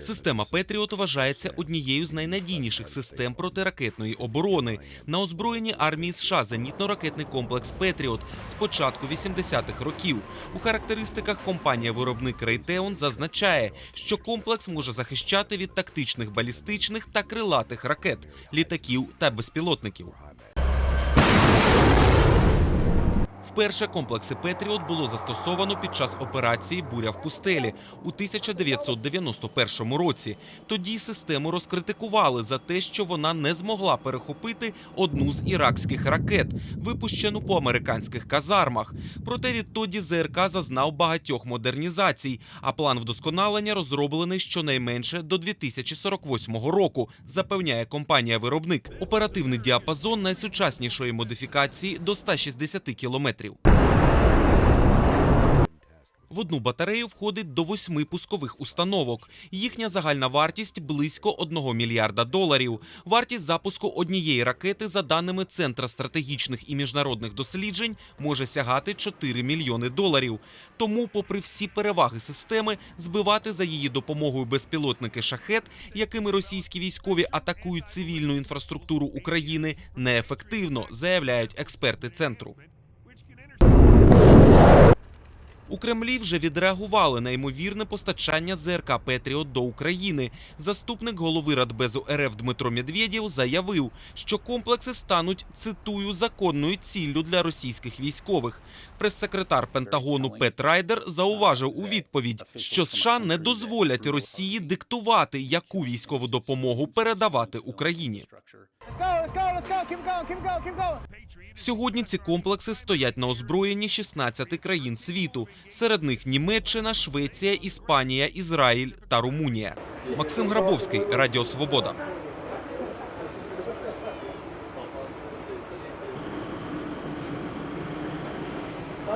Система Петріот вважається однією з найнадійніших систем протиракетної оборони. На озброєнні армії США зенітно-ракетний комплекс Петріот з початку 80-х років. У характеристиках компанія-виробник Raytheon зазначає, що комплекс може захищати від тактичних балістичних та крилатих ракет, літаків та безпілотників. Вперше комплекси Петріот було застосовано під час операції Буря в пустелі у 1991 році. Тоді систему розкритикували за те, що вона не змогла перехопити одну з іракських ракет, випущену по американських казармах. Проте відтоді ЗРК зазнав багатьох модернізацій, а план вдосконалення розроблений щонайменше до 2048 року, запевняє компанія-виробник. Оперативний діапазон найсучаснішої модифікації до 160 кілометрів. В одну батарею входить до восьми пускових установок. Їхня загальна вартість близько 1 мільярда доларів. Вартість запуску однієї ракети, за даними Центра стратегічних і міжнародних досліджень, може сягати 4 мільйони доларів. Тому, попри всі переваги системи, збивати за її допомогою безпілотники шахет, якими російські військові атакують цивільну інфраструктуру України, неефективно, заявляють експерти центру. У Кремлі вже відреагували на ймовірне постачання ЗРК Петріот до України. Заступник голови Радбезу РФ Дмитро Медведєв заявив, що комплекси стануть цитую законною ціллю для російських військових. Прес-секретар Пентагону Пет Райдер зауважив у відповідь, що США не дозволять Росії диктувати, яку військову допомогу передавати Україні. Сьогодні ці комплекси стоять на озброєнні 16 країн світу. Серед них Німеччина, Швеція, Іспанія, Ізраїль та Румунія. Максим Грабовський, Радіо Свобода.